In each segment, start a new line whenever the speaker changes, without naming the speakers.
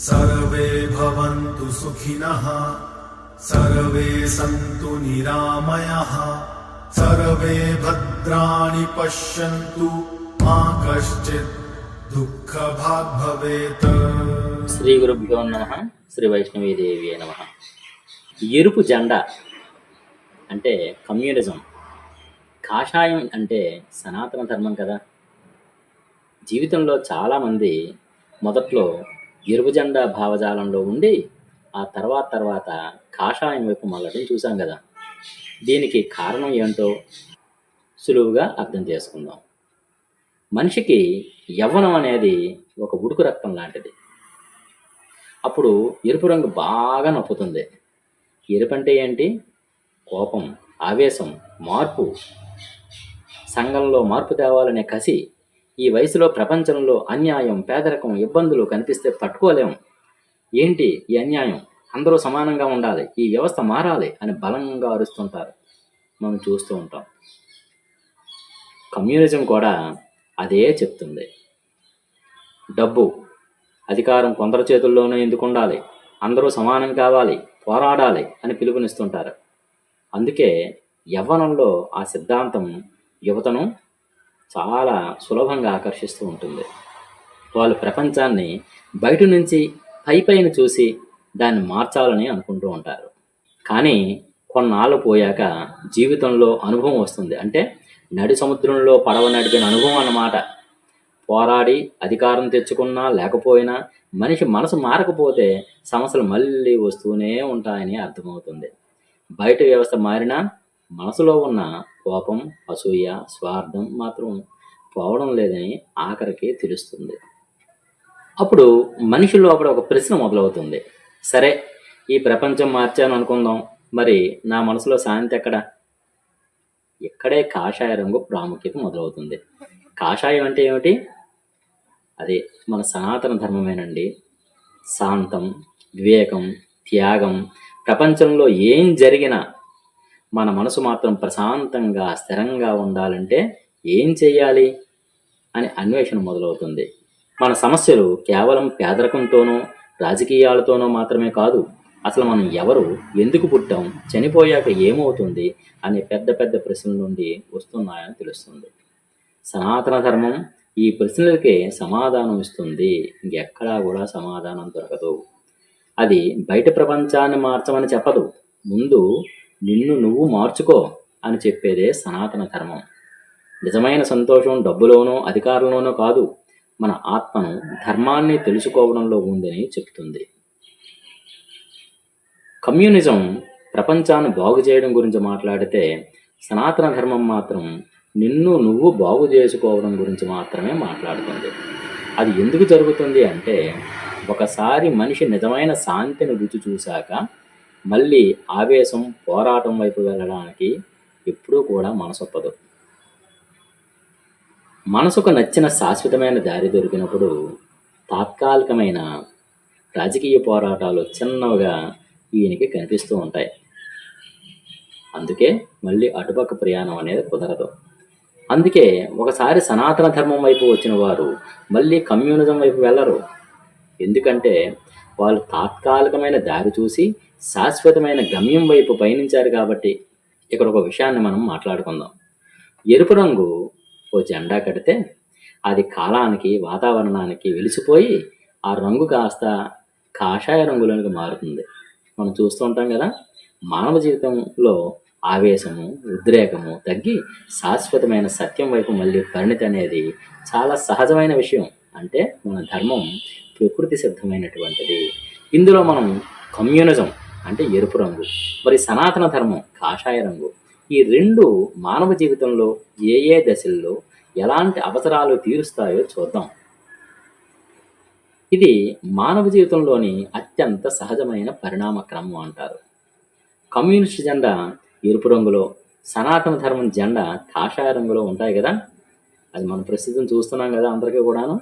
सर्वे भवन्तु सुखिनः सर्वे सन्तु निरामयः सर्वे भद्राणि पश्यन्तु मा कश्चित् दुःखभाग् भवेत्
శ్రీ గురుభ్యో నమ శ్రీ వైష్ణవీదేవి నమ ఎరుపు జెండా అంటే కమ్యూనిజం కాషాయం అంటే సనాతన ధర్మం కదా జీవితంలో చాలామంది మొదట్లో ఎరుపు జెండా భావజాలంలో ఉండి ఆ తర్వాత తర్వాత కాషాయం వైపు మళ్ళటం చూసాం కదా. దీనికి కారణం ఏంటో సులువుగా అర్థం చేసుకుందాం. మనిషికి యవ్వనం అనేది ఒక ఉడుకు రక్తం లాంటిది. అప్పుడు ఎరుపు రంగు బాగా నొప్పుతుంది. ఎరుపు అంటే ఏంటి? కోపం ఆవేశం మార్పు. సంఘంలో మార్పు తేవాలనే కసి ఈ వయసులో ప్రపంచంలో అన్యాయం పేదరికం ఇబ్బందులు కనిపిస్తే తట్టుకోలేం. ఏంటి ఈ అన్యాయం? అందరూ సమానంగా ఉండాలి ఈ వ్యవస్థ మారాలి అని బలంగా అరుస్తుంటారు. మనం చూస్తూ ఉంటాం. కమ్యూనిజం కూడా అదే చెప్తుంది. డబ్బు అధికారం కొందరి చేతుల్లోనే ఎందుకు ఉండాలి? అందరూ సమానం కావాలి పోరాడాలి అని పిలుపునిస్తుంటారు. అందుకే యవ్వనంలో ఆ సిద్ధాంతం యువతను చాలా సులభంగా ఆకర్షిస్తూ ఉంటుంది. వాళ్ళు ప్రపంచాన్ని బయట నుంచి పై పైన చూసి దాన్ని మార్చాలని అనుకుంటూ ఉంటారు. కానీ కొన్నాళ్ళు పోయాక జీవితంలో అనుభవం వస్తుంది. అంటే నడి సముద్రంలో పడవ నడిపిన అనుభవం అన్నమాట. పోరాడి అధికారం తెచ్చుకున్నా లేకపోయినా మనిషి మనసు మారకపోతే సమస్యలు మళ్ళీ వస్తూనే ఉంటాయని అర్థమవుతుంది. బయట వ్యవస్థ మారినా మనసులో ఉన్న కోపం అసూయ స్వార్థం మాత్రం పోవడం లేదని ఆఖరికి తెలుస్తుంది. అప్పుడు మనిషి లోపల ఒక ప్రశ్న మొదలవుతుంది. సరే ఈ ప్రపంచం మార్చాను అనుకుందాం. మరి నా మనసులో శాంతి ఎక్కడ? ఇక్కడే కాషాయ రంగు ప్రాముఖ్యత మొదలవుతుంది. కాషాయం అంటే ఏమిటి? అదే మన సనాతన ధర్మమేనండి. శాంతం వివేకం త్యాగం. ప్రపంచంలో ఏం జరిగినా మన మనసు మాత్రం ప్రశాంతంగా స్థిరంగా ఉండాలంటే ఏం చేయాలి అని అన్వేషణ మొదలవుతుంది. మన సమస్యలు కేవలం పేదరికంతోనో రాజకీయాలతోనో మాత్రమే కాదు అసలు మనం ఎవరు ఎందుకు పుట్టాం చనిపోయాక ఏమవుతుంది అనే పెద్ద పెద్ద ప్రశ్నల నుండి వస్తున్నాయని తెలుస్తుంది. సనాతన ధర్మం ఈ ప్రశ్నలకే సమాధానం ఇస్తుంది. ఇంకెక్కడా కూడా సమాధానం దొరకదు. అది బయట ప్రపంచాన్ని మార్చమని చెప్పదు. ముందు నిన్ను నువ్వు మార్చుకో అని చెప్పేదే సనాతన ధర్మం. నిజమైన సంతోషం డబ్బులోనో అధికారంలోనో కాదు. మన ఆత్మను ధర్మాన్ని తెలుసుకోవడంలో ఉందని చెప్తుంది. కమ్యూనిజం ప్రపంచాన్ని బాగు చేయడం గురించి మాట్లాడితే సనాతన ధర్మం మాత్రం నిన్ను నువ్వు బాగు చేసుకోవడం గురించి మాత్రమే మాట్లాడుతుంది. అది ఎందుకు జరుగుతుంది అంటే ఒకసారి మనిషి నిజమైన శాంతిని రుచి చూశాక మళ్ళీ ఆవేశం పోరాటం వైపు వెళ్ళడానికి ఎప్పుడూ కూడా మనసొప్పదు. మనసుకు నచ్చిన శాశ్వతమైన దారి దొరికినప్పుడు తాత్కాలికమైన రాజకీయ పోరాటాలు చిన్నవిగా ఈయనకి కనిపిస్తూ ఉంటాయి. అందుకే మళ్ళీ అటుపక్క ప్రయాణం అనేది కుదరదు. అందుకే ఒకసారి సనాతన ధర్మం వైపు వచ్చిన వారు మళ్ళీ కమ్యూనిజం వైపు వెళ్ళరు. ఎందుకంటే వాళ్ళు తాత్కాలికమైన దారి చూసి శాశ్వతమైన గమ్యం వైపు పయనించారు కాబట్టి ఇక్కడ ఒక విషయాన్ని మనం మాట్లాడుకుందాం. ఎరుపు రంగు ఓ జెండా కడితే అది కాలానికి వాతావరణానికి వెలిసిపోయి ఆ రంగు కాస్త కాషాయ రంగులోనికి మారుతుంది. మనం చూస్తూ ఉంటాం కదా మానవ జీవితంలో ఆవేశము ఉద్రేకము తగ్గి శాశ్వతమైన సత్యం వైపు మళ్ళీ పరిణితి అనేది చాలా సహజమైన విషయం. అంటే మన ధర్మం ప్రకృతి సిద్ధమైనటువంటిది. ఇందులో మనం కమ్యూనిజం అంటే ఎరుపు రంగు. మరి సనాతన ధర్మం కాషాయ రంగు. ఈ రెండు మానవ జీవితంలో ఏ ఏ దశల్లో ఎలాంటి అవసరాలు తీరుస్తాయో చూద్దాం. ఇది మానవ జీవితంలోని అత్యంత సహజమైన పరిణామ క్రమం అంటారు. కమ్యూనిస్ట్ జెండా ఎరుపు రంగులో సనాతన ధర్మం జెండా కాషాయ రంగులో ఉంటాయి కదా. అది మనం ప్రస్తుతం చూస్తున్నాం కదా అందరికీ కూడాను.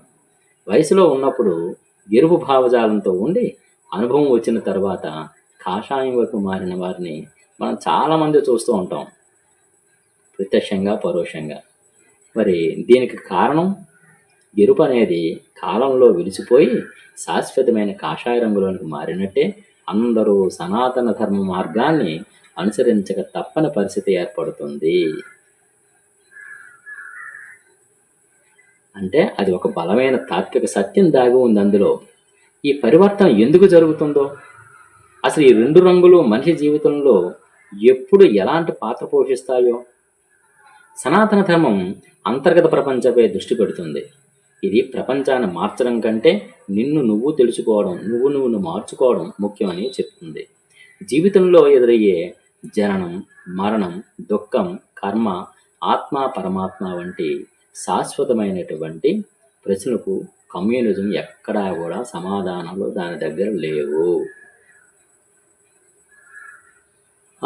వయసులో ఉన్నప్పుడు ఎరుపు భావజాలంతో ఉండి అనుభవం వచ్చిన తర్వాత కాషాయం వైపు మారిన వారిని మనం చాలామంది చూస్తూ ఉంటాం. ప్రత్యక్షంగా పరోక్షంగా. మరి దీనికి కారణం? ఎరుపు అనేది కాలంలో విడిచిపోయి శాశ్వతమైన కాషాయ రంగులోనికి మారినట్టే అందరూ సనాతన ధర్మ మార్గాన్ని అనుసరించక తప్పని పరిస్థితి ఏర్పడుతుంది. అంటే అది ఒక బలమైన తాత్విక సత్యం దాగి ఉంది అందులో. ఈ పరివర్తన ఎందుకు జరుగుతుందో? అసలు ఈ రెండు రంగులు మనిషి జీవితంలో ఎప్పుడు ఎలాంటి పాత్ర పోషిస్తాయో? సనాతన ధర్మం అంతర్గత ప్రపంచపై దృష్టి పెడుతుంది. ఇది ప్రపంచాన్ని మార్చడం కంటే నిన్ను నువ్వు తెలుసుకోవడం నువ్వు నువ్వును మార్చుకోవడం ముఖ్యమని చెప్తుంది. జీవితంలో ఎదురయ్యే జననం మరణం దుఃఖం కర్మ ఆత్మ పరమాత్మ వంటి శాశ్వతమైనటువంటి ప్రశ్నలకు కమ్యూనిజం ఎక్కడా కూడా సమాధానాలు దాని దగ్గర లేవు.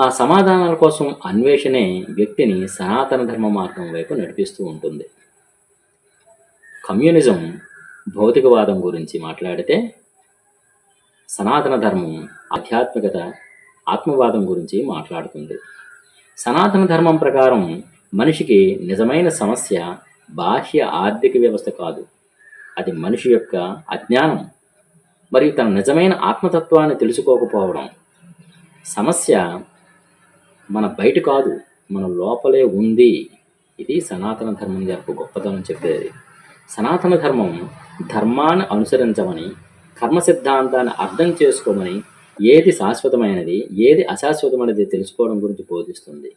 ఆ సమాధానాల కోసం అన్వేషణే వ్యక్తిని సనాతన ధర్మ మార్గం వైపు నడిపిస్తూ ఉంటుంది. కమ్యూనిజం భౌతికవాదం గురించి మాట్లాడితే సనాతన ధర్మం ఆధ్యాత్మికత ఆత్మవాదం గురించి మాట్లాడుతుంది. సనాతన ధర్మం ప్రకారం మనిషికి నిజమైన సమస్య బాహ్య ఆర్థిక వ్యవస్థ కాదు. అది మనిషి యొక్క అజ్ఞానం మరియు తన నిజమైన ఆత్మతత్వాన్ని తెలుసుకోకపోవడం. సమస్య మన బయట కాదు మన లోపలే ఉంది. ఇది సనాతన ధర్మం యొక్క గొప్పతనం చెప్పేది. సనాతన ధర్మం ధర్మాన్ని అనుసరించమని కర్మ సిద్ధాంతాన్ని అర్థం చేసుకోమని ఏది శాశ్వతమైనది ఏది అశాశ్వతమైనది తెలుసుకోవడం గురించి బోధిస్తుంది.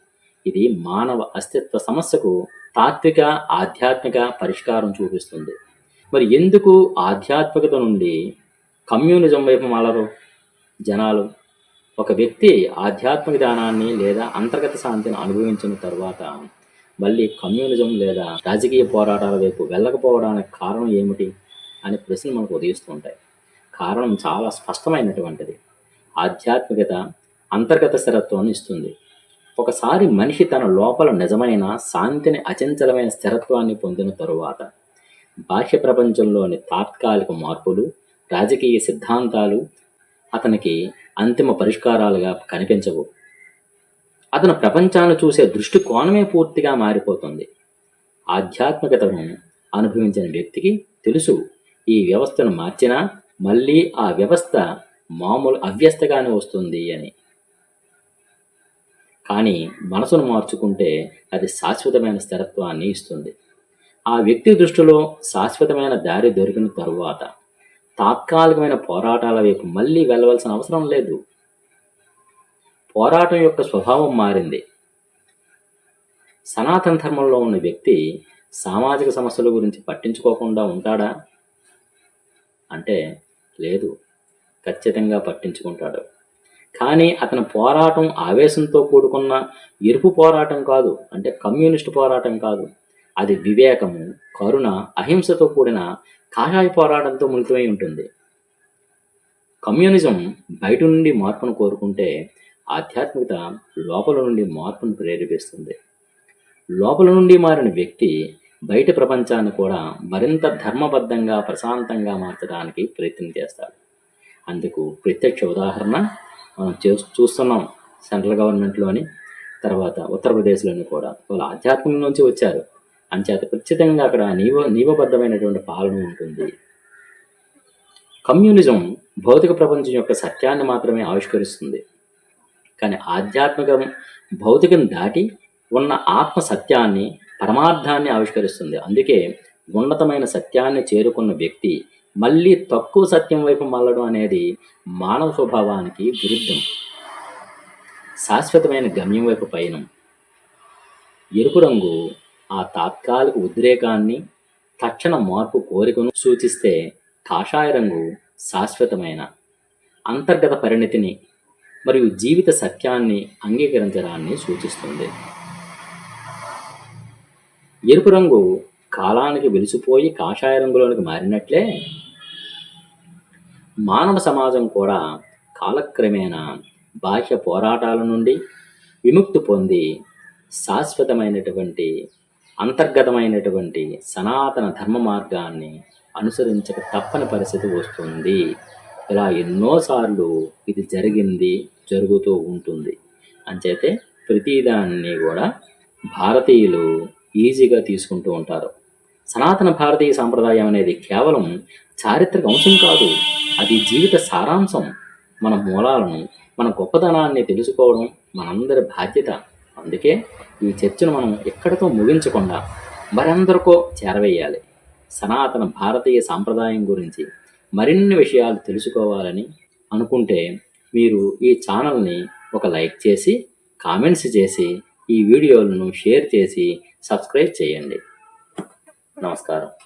ఇది మానవ అస్తిత్వ సమస్యకు తాత్విక ఆధ్యాత్మిక పరిష్కారం చూపిస్తుంది. మరి ఎందుకు ఆధ్యాత్మికత నుండి కమ్యూనిజం వైపు మాలరు జనాలు? ఒక వ్యక్తి ఆధ్యాత్మిక దానాన్ని లేదా అంతర్గత శాంతిని అనుభవించిన తర్వాత మళ్ళీ కమ్యూనిజం లేదా రాజకీయ పోరాటాల వైపు వెళ్ళకపోవడానికి కారణం ఏమిటి అనే ప్రశ్నలు మనకు ఉదయిస్తుంటాయి కారణం చాలా స్పష్టమైనటువంటిది. ఆధ్యాత్మికత అంతర్గత స్థిరత్వాన్ని ఇస్తుంది. ఒకసారి మనిషి తన లోపల నిజమైన శాంతిని అచంచలమైన స్థిరత్వాన్ని పొందిన తరువాత బాహ్య ప్రపంచంలోని తాత్కాలిక మార్పులు రాజకీయ సిద్ధాంతాలు అతనికి అంతిమ పరిష్కారాలుగా కనిపించవు. అతను ప్రపంచాన్ని చూసే దృష్టి కోణమే పూర్తిగా మారిపోతుంది. ఆధ్యాత్మికతను అనుభవించిన వ్యక్తికి తెలుసు ఈ వ్యవస్థను మార్చినా మళ్ళీ ఆ వ్యవస్థ మామూలు అవ్యస్తగానే వస్తుంది అని. కానీ మనసును మార్చుకుంటే అది శాశ్వతమైన స్థిరత్వాన్ని ఇస్తుంది. ఆ వ్యక్తి దృష్టిలో శాశ్వతమైన దారి దొరికిన తరువాత తాత్కాలికమైన పోరాటాల వైపు మళ్ళీ వెళ్ళవలసిన అవసరం లేదు. పోరాటం యొక్క స్వభావం మారింది. సనాతన ధర్మంలో ఉన్న వ్యక్తి సామాజిక సమస్యల గురించి పట్టించుకోకుండా ఉంటాడా? అంటే లేదు. ఖచ్చితంగా పట్టించుకుంటాడు. కానీ అతని పోరాటం ఆవేశంతో కూడుకున్న ఎరుపు పోరాటం కాదు అంటే కమ్యూనిస్టు పోరాటం కాదు. అది వివేకము కరుణ అహింసతో కూడిన కాషాయ పోరాటంతో మిళితమై ఉంటుంది. కమ్యూనిజం బయట నుండి మార్పును కోరుకుంటే ఆధ్యాత్మికత లోపల నుండి మార్పును ప్రేరేపిస్తుంది. లోపల నుండి మారిన వ్యక్తి బయట ప్రపంచాన్ని కూడా మరింత ధర్మబద్ధంగా ప్రశాంతంగా మార్చడానికి ప్రయత్నం చేస్తాడు. అందుకు ప్రత్యక్ష ఉదాహరణ మనం చూ చూస్తున్నాం సెంట్రల్ గవర్నమెంట్లోని తర్వాత ఉత్తరప్రదేశ్లోని కూడా. వాళ్ళు ఆధ్యాత్మిక నుంచి వచ్చారు. అంచేత ఖచ్చితంగా అక్కడ నీవ నీవబద్ధమైనటువంటి పాలన ఉంటుంది. కమ్యూనిజం భౌతిక ప్రపంచం యొక్క సత్యాన్ని మాత్రమే ఆవిష్కరిస్తుంది. కానీ ఆధ్యాత్మికం భౌతికం దాటి ఉన్న ఆత్మ సత్యాన్ని పరమార్థాన్ని ఆవిష్కరిస్తుంది. అందుకే ఉన్నతమైన సత్యాన్ని చేరుకున్న వ్యక్తి మళ్ళీ తక్కువ సత్యం వైపు మళ్ళడం అనేది మానవ స్వభావానికి విరుద్ధం. శాశ్వతమైన గమ్యం వైపు పయనం. ఎరుపు రంగు ఆ తాత్కాలిక ఉద్రేకాన్ని తక్షణ మార్పు కోరికను సూచిస్తే కాషాయ రంగు శాశ్వతమైన అంతర్గత పరిణతిని మరియు జీవిత సత్యాన్ని అంగీకరించడాన్ని సూచిస్తుంది. ఎరుపు రంగు కాలానికి వెలిసిపోయి కాషాయ రంగులోనికి మారినట్లే మానవ సమాజం కూడా కాలక్రమేణా బాహ్య పోరాటాల నుండి విముక్తి పొంది శాశ్వతమైనటువంటి అంతర్గతమైనటువంటి సనాతన ధర్మ మార్గాన్ని అనుసరించక తప్పని పరిస్థితి వస్తుంది. ఇలా ఎన్నోసార్లు ఇది జరిగింది జరుగుతూ ఉంటుంది. అంచేతే ప్రతిదాన్ని కూడా భారతీయులు ఈజీగా తీసుకుంటూ ఉంటారు. సనాతన భారతీయ సాంప్రదాయం అనేది కేవలం చారిత్రక అంశం కాదు. అది జీవిత సారాంశం. మన మూలాలను మన గొప్పతనాన్ని తెలుసుకోవడం మనందరి బాధ్యత. అందుకే ఈ చర్చను మనం ఎక్కడితో ముగించకుండా మరెందరికో చేరవేయాలి. సనాతన భారతీయ సాంప్రదాయం గురించి మరిన్ని విషయాలు తెలుసుకోవాలని అనుకుంటే మీరు ఈ ఛానల్ని ఒక లైక్ చేసి కామెంట్స్ చేసి ఈ వీడియోలను షేర్ చేసి సబ్స్క్రైబ్ చేయండి. నమస్కారం.